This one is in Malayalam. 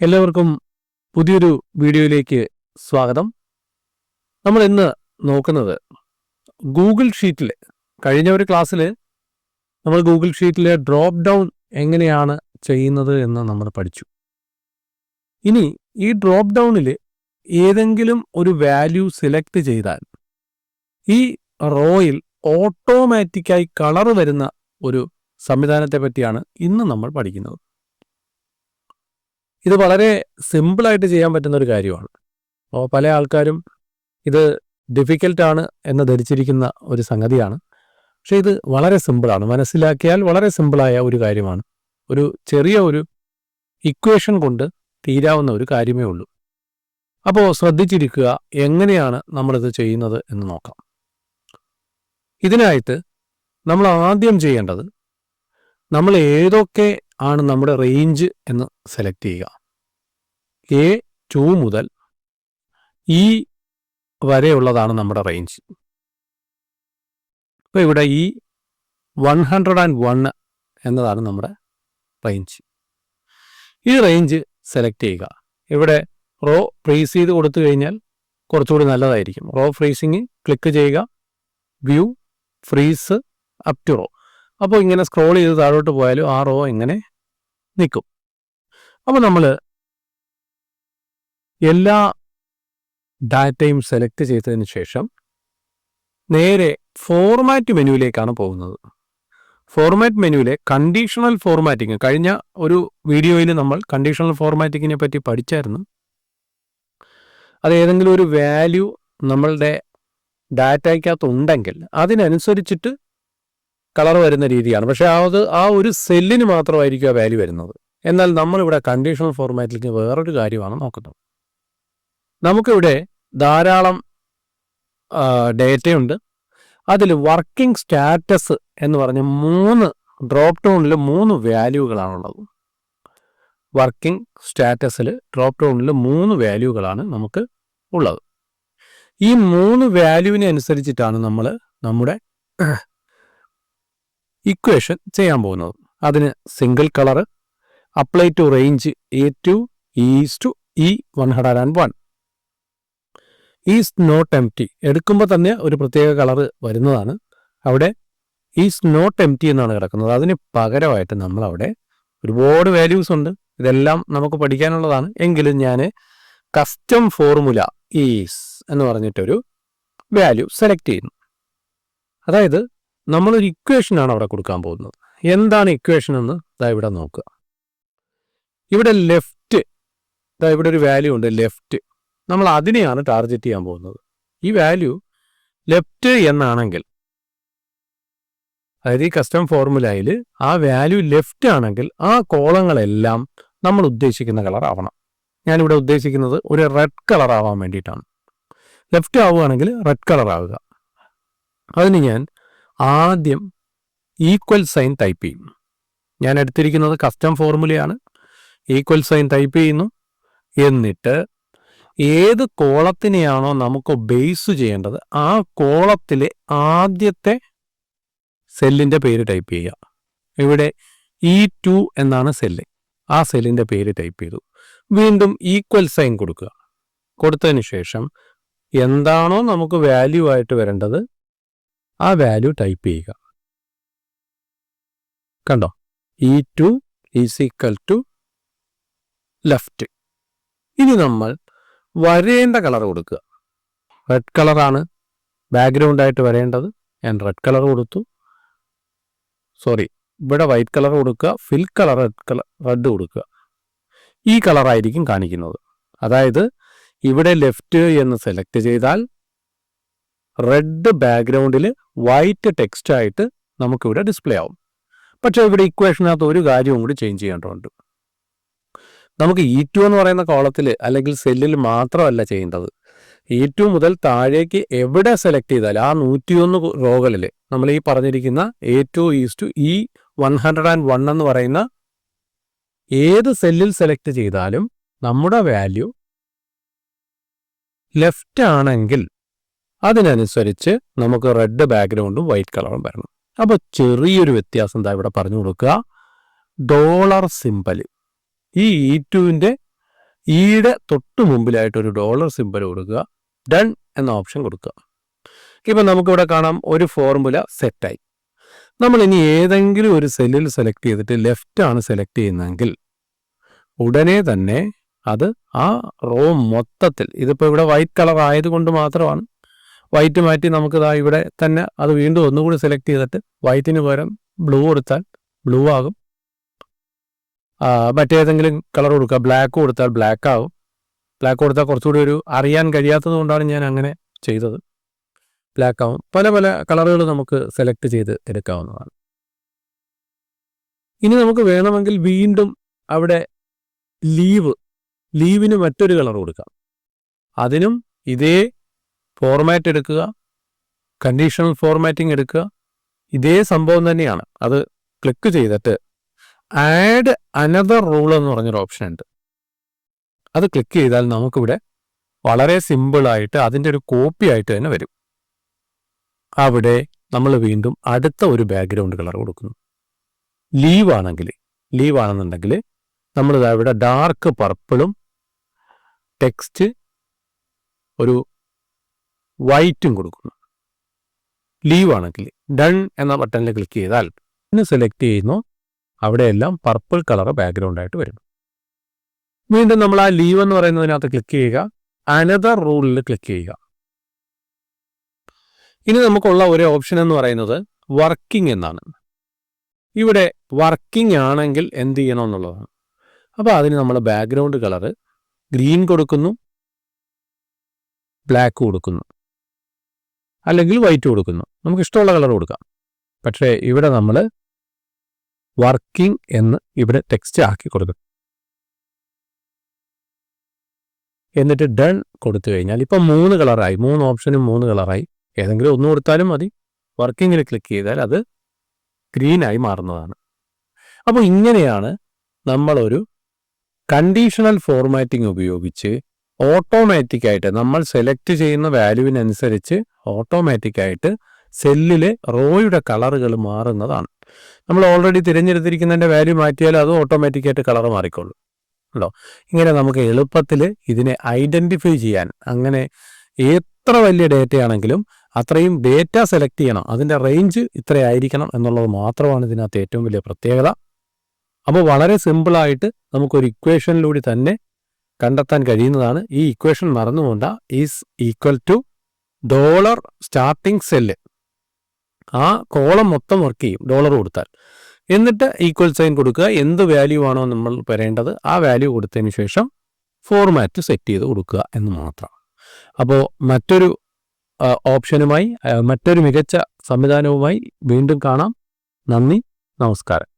എല്ലാവർക്കും പുതിയൊരു വീഡിയോയിലേക്ക് സ്വാഗതം. നമ്മൾ ഇന്ന് നോക്കുന്നത് ഗൂഗിൾ ഷീറ്റിൽ കഴിഞ്ഞ ഒരു ക്ലാസ്സിൽ നമ്മൾ ഗൂഗിൾ ഷീറ്റിലെ ഡ്രോപ്പ് ഡൗൺ എങ്ങനെയാണ് ചെയ്യുന്നത് എന്ന് നമ്മൾ പഠിച്ചു. ഇനി ഈ ഡ്രോപ്പ് ഡൗണിൽ ഏതെങ്കിലും ഒരു വാല്യൂ സെലക്ട് ചെയ്താൽ ഈ റോയിൽ ഓട്ടോമാറ്റിക്കായി കളർ വരുന്ന ഒരു സംവിധാനത്തെ പറ്റിയാണ് ഇന്ന് നമ്മൾ പഠിക്കുന്നത്. ഇത് വളരെ സിമ്പിളായിട്ട് ചെയ്യാൻ പറ്റുന്ന ഒരു കാര്യമാണ്. അപ്പോൾ പല ആൾക്കാരും ഇത് ഡിഫിക്കൽട്ടാണ് എന്ന് ധരിച്ചിരിക്കുന്ന ഒരു സംഗതിയാണ്. പക്ഷേ ഇത് വളരെ സിമ്പിളാണ്. മനസ്സിലാക്കിയാൽ വളരെ സിമ്പിളായ ഒരു കാര്യമാണ്. ഒരു ചെറിയ ഒരു ഇക്വേഷൻ കൊണ്ട് തീരാവുന്ന ഒരു കാര്യമേ ഉള്ളൂ. അപ്പോൾ ശ്രദ്ധിച്ചിരിക്കുക എങ്ങനെയാണ് നമ്മളിത് ചെയ്യുന്നത് എന്ന് നോക്കാം. ഇതിനായിട്ട് നമ്മൾ ആദ്യം ചെയ്യേണ്ടത് നമ്മൾ ഏതൊക്കെ ആണ് നമ്മുടെ റേഞ്ച് എന്ന് സെലക്ട് ചെയ്യുക. എ ടു മുതൽ ഈ വരെയുള്ളതാണ് നമ്മുടെ റേഞ്ച് അപ്പോൾ ഇവിടെ ഈ വൺ ഹൺഡ്രഡ് ആൻഡ് വൺ എന്നതാണ് നമ്മുടെ റേഞ്ച് ഈ റേഞ്ച് സെലക്ട് ചെയ്യുക. ഇവിടെ റോ ഫ്രീസ് ചെയ്ത് കൊടുത്തു കഴിഞ്ഞാൽ കുറച്ചുകൂടി നല്ലതായിരിക്കും. റോ ഫ്രീസിങ് ക്ലിക്ക് ചെയ്യുക. View freeze up to row. അപ്പോൾ ഇങ്ങനെ സ്ക്രോൾ ചെയ്ത് താഴോട്ട് പോയാലും ആ റോ ഇങ്ങനെ നിൽക്കും അപ്പോൾ നമ്മൾ എല്ലാ ഡാറ്റയും സെലക്ട് ചെയ്തതിന് ശേഷം നേരെ ഫോർമാറ്റ് മെനുവിലേക്കാണ് പോകുന്നത്. ഫോർമാറ്റ് മെനുവിലെ കണ്ടീഷണൽ ഫോർമാറ്റിംഗ് കഴിഞ്ഞ ഒരു വീഡിയോയിൽ നമ്മൾ കണ്ടീഷണൽ ഫോർമാറ്റിങ്ങിനെ പറ്റി പഠിച്ചായിരുന്നു. അത് ഏതെങ്കിലും ഒരു വാല്യൂ നമ്മളുടെ ഡാറ്റയ്ക്കകത്ത് ഉണ്ടെങ്കിൽ അതിനനുസരിച്ചിട്ട് കളർ വരുന്ന രീതിയാണ്. പക്ഷേ അത് ആ ഒരു സെല്ലിന് മാത്രമായിരിക്കും ആ വാല്യൂ വരുന്നത്. എന്നാൽ നമ്മളിവിടെ കണ്ടീഷണൽ ഫോർമാറ്റിലേക്ക് വേറൊരു കാര്യമാണ് നോക്കുന്നത്. നമുക്കിവിടെ ധാരാളം ഡേറ്റയുണ്ട്. അതിൽ വർക്കിംഗ് സ്റ്റാറ്റസ് എന്ന് പറഞ്ഞ മൂന്ന് ഡ്രോപ്പ് ഡൗണിൽ മൂന്ന് വാല്യൂകളാണുള്ളത് വർക്കിംഗ് സ്റ്റാറ്റസിൽ ഡ്രോപ്പ് ഡൗണിൽ മൂന്ന് വാല്യൂകളാണ് നമുക്ക് ഉള്ളത്. ഈ മൂന്ന് വാല്യൂവിനെ അനുസരിച്ചിട്ടാണ് നമ്മൾ നമ്മുടെ ഇക്വേഷൻ ചെയ്യാൻ പോകുന്നത്. അതിന് single colour apply to range A two is to E one hundred and one is not empty എടുക്കുമ്പോൾ തന്നെ ഒരു പ്രത്യേക കളർ വരുന്നതാണ്. അവിടെ ഈസ് നോട്ട് എം ടി എന്നാണ് കിടക്കുന്നത്. അതിന് പകരമായിട്ട് നമ്മൾ അവിടെ ഒരുപാട് വാല്യൂസ് ഉണ്ട്. ഇതെല്ലാം നമുക്ക് പഠിക്കാനുള്ളതാണ്. എങ്കിലും ഞാൻ കസ്റ്റം ഫോർമുല ഈസ് എന്ന് പറഞ്ഞിട്ടൊരു വാല്യൂ സെലക്ട് ചെയ്യുന്നു. അതായത് നമ്മളൊരു ഇക്വേഷനാണ് അവിടെ കൊടുക്കാൻ പോകുന്നത്. എന്താണ് ഇക്വേഷൻ എന്ന്? ഇതാ ഇവിടെ നോക്കുക. ഇവിടെ ലെഫ്റ്റ് ഇതാ ഇവിടെ ഒരു വാല്യൂ ഉണ്ട് ലെഫ്റ്റ് നമ്മൾ അതിനെയാണ് ടാർഗറ്റ് ചെയ്യാൻ പോകുന്നത്. ഈ വാല്യൂ ലെഫ്റ്റ് എന്നാണെങ്കിൽ അതായത് ഈ കസ്റ്റം ഫോർമുലയിൽ ആ വാല്യൂ ലെഫ്റ്റ് ആണെങ്കിൽ ആ കോളങ്ങളെല്ലാം നമ്മൾ ഉദ്ദേശിക്കുന്ന കളർ ആവണം. ഞാനിവിടെ ഉദ്ദേശിക്കുന്നത് ഒരു റെഡ് കളർ ആവാൻ വേണ്ടിയിട്ടാണ്. ലെഫ്റ്റ് ആവുകയാണെങ്കിൽ റെഡ് കളർ ആവുക. അതിന് ഞാൻ ആദ്യം ഈക്വൽ സൈൻ ടൈപ്പ് ചെയ്യും ഞാൻ എടുത്തിരിക്കുന്നത് കസ്റ്റം ഫോർമുലയാണ് ഈക്വൽ സൈൻ ടൈപ്പ് ചെയ്യുന്നു. എന്നിട്ട് ഏത് കോളത്തിനെയാണോ നമുക്ക് ബേസ് ചെയ്യേണ്ടത് ആ കോളത്തിലെ ആദ്യത്തെ സെല്ലിന്റെ പേര് ടൈപ്പ് ചെയ്യുക. ഇവിടെ ഇ ടു എന്നാണ് സെല്ല് ആ സെല്ലിന്റെ പേര് ടൈപ്പ് ചെയ്തു. വീണ്ടും ഈക്വൽ സൈൻ കൊടുക്കുക. കൊടുത്തതിന് ശേഷം എന്താണോ നമുക്ക് വാല്യൂ ആയിട്ട് വരേണ്ടത് ആ വാല്യൂ ടൈപ്പ് ചെയ്യുക. കണ്ടോ? E two is equal to left ഇനി നമ്മൾ വരേണ്ട കളർ കൊടുക്കുക. റെഡ് കളറാണ് ബാക്ക്ഗ്രൗണ്ടായിട്ട് വരേണ്ടത്. ഞാൻ റെഡ് കളർ കൊടുത്തു. സോറി ഇവിടെ വൈറ്റ് കളർ കൊടുക്കുക. Fill colour red colour red കൊടുക്കുക. ഈ കളറായിരിക്കും കാണിക്കുന്നത്. അതായത് ഇവിടെ ലെഫ്റ്റ് എന്ന് സെലക്ട് ചെയ്താൽ റെഡ് ബാക്ക്ഗ്രൗണ്ടിൽ വൈറ്റ് ടെക്സ്റ്റ് ആയിട്ട് നമുക്കിവിടെ ഡിസ്പ്ലേ ആവും. പക്ഷേ ഇവിടെ ഇക്വേഷനകത്ത് ഒരു കാര്യവും കൂടി ചേഞ്ച് ചെയ്യേണ്ടതുണ്ട്. നമുക്ക് ഇ ടു എന്ന് പറയുന്ന കോളത്തിൽ അല്ലെങ്കിൽ സെല്ലിൽ മാത്രമല്ല ചെയ്യേണ്ടത്. ഇ ടു മുതൽ താഴേക്ക് എവിടെ സെലക്ട് ചെയ്താൽ ആ നൂറ്റിയൊന്ന് റോകളിൽ നമ്മൾ ഈ പറഞ്ഞിരിക്കുന്ന A two is to E one hundred and one എന്ന് പറയുന്ന ഏത് സെല്ലിൽ സെലക്ട് ചെയ്താലും നമ്മുടെ വാല്യൂ ലെഫ്റ്റ് ആണെങ്കിൽ അതിനനുസരിച്ച് നമുക്ക് റെഡ് ബാക്ക്ഗ്രൗണ്ടും വൈറ്റ് കളറും വരണം. അപ്പോൾ ചെറിയൊരു വ്യത്യാസം എന്താ ഇവിടെ പറഞ്ഞു കൊടുക്കുക. ഡോളർ സിമ്പൽ ഈ ഇ ടുവിന്റെ ഈയുടെ തൊട്ട് മുമ്പിലായിട്ട് ഒരു ഡോളർ സിമ്പൽ കൊടുക്കുക. ഡൺ എന്ന ഓപ്ഷൻ കൊടുക്കുക. ഇപ്പം നമുക്കിവിടെ കാണാം ഒരു ഫോർമുല സെറ്റായി നമ്മൾ ഇനി ഏതെങ്കിലും ഒരു സെല്ലിൽ സെലക്ട് ചെയ്തിട്ട് ലെഫ്റ്റ് ആണ് സെലക്ട് ചെയ്യുന്നതെങ്കിൽ ഉടനെ തന്നെ അത് ആ റോ മൊത്തത്തിൽ ഇതിപ്പോൾ ഇവിടെ വൈറ്റ് കളർ ആയതുകൊണ്ട് മാത്രമാണ്. വൈറ്റ് മാറ്റി നമുക്ക് ദാ ഇവിടെ തന്നെ അത് വീണ്ടും ഒന്നുകൂടി സെലക്ട് ചെയ്തിട്ട് വൈറ്റിന് പകരം ബ്ലൂ കൊടുത്താൽ ബ്ലൂ ആകും. മറ്റേതെങ്കിലും കളർ കൊടുക്കുക. ബ്ലാക്ക് കൊടുത്താൽ ബ്ലാക്ക് ആകും. ബ്ലാക്ക് കൊടുത്താൽ കുറച്ചുകൂടി ഒരു അറിയാൻ കഴിയാത്തത് കൊണ്ടാണ് ഞാൻ അങ്ങനെ ചെയ്തത്. ബ്ലാക്ക് ആവും. പല പല കളറുകൾ നമുക്ക് സെലക്ട് ചെയ്ത് എടുക്കാവുന്നതാണ്. ഇനി നമുക്ക് വേണമെങ്കിൽ വീണ്ടും അവിടെ ലീവ് ലീവിന് മറ്റൊരു കളർ കൊടുക്കാം. അതിനും ഇതേ ഫോർമാറ്റ് എടുക്കുക കണ്ടീഷണൽ ഫോർമാറ്റിംഗ് എടുക്കുക. ഇതേ സംഭവം തന്നെയാണ്. അത് ക്ലിക്ക് ചെയ്തിട്ട് ആഡ് അനദർ റൂൾ എന്ന് പറഞ്ഞൊരു ഓപ്ഷൻ ഉണ്ട്. അത് ക്ലിക്ക് ചെയ്താൽ നമുക്കിവിടെ വളരെ സിമ്പിളായിട്ട് അതിന്റെ ഒരു കോപ്പി ആയിട്ട് തന്നെ വരും. അവിടെ നമ്മൾ വീണ്ടും അടുത്ത ഒരു ബാക്ക്ഗ്രൗണ്ട് കളർ കൊടുക്കുന്നു. ലീവ് ആണെങ്കിൽ ലീവ് ആണെന്നുണ്ടെങ്കിൽ നമ്മൾ ഇവിടെ ഡാർക്ക് പർപ്പിളും ടെക്സ്റ്റ് ഒരു വൈറ്റും കൊടുക്കുന്നു. ലീവ് ആണെങ്കിൽ ഡൺ എന്ന ബട്ടണിൽ ക്ലിക്ക് ചെയ്താൽ പിന്നെ സെലക്ട് ചെയ്യുന്നു. അവിടെയെല്ലാം പർപ്പിൾ കളർ ബാക്ക്ഗ്രൗണ്ട് ആയിട്ട് വരും വീണ്ടും നമ്മൾ ആ ലീവ് എന്ന് പറയുന്നതിനകത്ത് ക്ലിക്ക് ചെയ്യുക. അനദർ റൂളിൽ ക്ലിക്ക് ചെയ്യുക. ഇനി നമുക്കുള്ള ഒരു ഓപ്ഷൻ എന്ന് പറയുന്നത് വർക്കിംഗ് എന്നാണ്. ഇവിടെ വർക്കിംഗ് ആണെങ്കിൽ എന്ത് ചെയ്യണം എന്നുള്ളതാണ്. അപ്പോൾ അതിന് നമ്മൾ ബാക്ക്ഗ്രൗണ്ട് കളറ് ഗ്രീൻ കൊടുക്കുന്നു. ബ്ലാക്ക് കൊടുക്കുന്നു. അല്ലെങ്കിൽ വൈറ്റ് കൊടുക്കുന്നു. നമുക്ക് ഇഷ്ടമുള്ള കളർ കൊടുക്കാം. പക്ഷേ ഇവിടെ നമ്മൾ വർക്കിംഗ് എന്ന് ഇവിടെ ടെക്സ്റ്റ് ആക്കി കൊടുക്കും എന്നിട്ട് ഡൺ കൊടുത്തു കഴിഞ്ഞാൽ ഇപ്പം മൂന്ന് കളറായി മൂന്ന് ഓപ്ഷനും മൂന്ന് കളറായി ഏതെങ്കിലും ഒന്ന് കൊടുത്താലും മതി. വർക്കിങ്ങിൽ ക്ലിക്ക് ചെയ്താൽ അത് ഗ്രീനായി മാറുന്നതാണ്. അപ്പോൾ ഇങ്ങനെയാണ് നമ്മളൊരു കണ്ടീഷണൽ ഫോർമാറ്റിംഗ് ഉപയോഗിച്ച് ഓട്ടോമാറ്റിക്കായിട്ട് നമ്മൾ സെലക്ട് ചെയ്യുന്ന വാല്യൂവിനനുസരിച്ച് ഓട്ടോമാറ്റിക്കായിട്ട് സെല്ലിലെ റോയുടെ കളറുകൾ മാറുന്നതാണ്. നമ്മൾ ഓൾറെഡി തിരഞ്ഞെടുത്തിരിക്കുന്നതിന്റെ വാല്യൂ മാറ്റിയാൽ അത് ഓട്ടോമാറ്റിക്കായിട്ട് കളർ മാറിക്കൊള്ളും ഉണ്ടോ ഇങ്ങനെ നമുക്ക് എളുപ്പത്തിൽ ഇതിനെ ഐഡന്റിഫൈ ചെയ്യാൻ അങ്ങനെ എത്ര വലിയ ഡേറ്റയാണെങ്കിലും അത്രയും ഡേറ്റ സെലക്ട് ചെയ്യണം. അതിന്റെ റേഞ്ച് ഇത്രയായിരിക്കണം എന്നുള്ളത് മാത്രമാണ് ഇതിനകത്ത് ഏറ്റവും വലിയ പ്രത്യേകത. അപ്പോൾ വളരെ സിമ്പിളായിട്ട് നമുക്കൊരു ഇക്വേഷനിലൂടെ തന്നെ കണ്ടെത്താൻ കഴിയുന്നതാണ്. ഈ equation മറന്നുകൊണ്ട is equal to dollar starting cell ആ കോളം മൊത്തം വർക്ക് ചെയ്യും. ഡോളർ കൊടുത്താൽ. എന്നിട്ട് ഈക്വൽ സൈൻ കൊടുക്കുക. എന്ത് വാല്യൂ ആണോ നമ്മൾ വരേണ്ടത് ആ വാല്യൂ കൊടുത്തതിന് ശേഷം ഫോർമാറ്റ് സെറ്റ് ചെയ്ത് കൊടുക്കുക എന്ന് മാത്രം. അപ്പോൾ മറ്റൊരു ഓപ്ഷനുമായി മറ്റൊരു മികച്ച സംവിധാനവുമായി വീണ്ടും കാണാം. നന്ദി. നമസ്കാരം.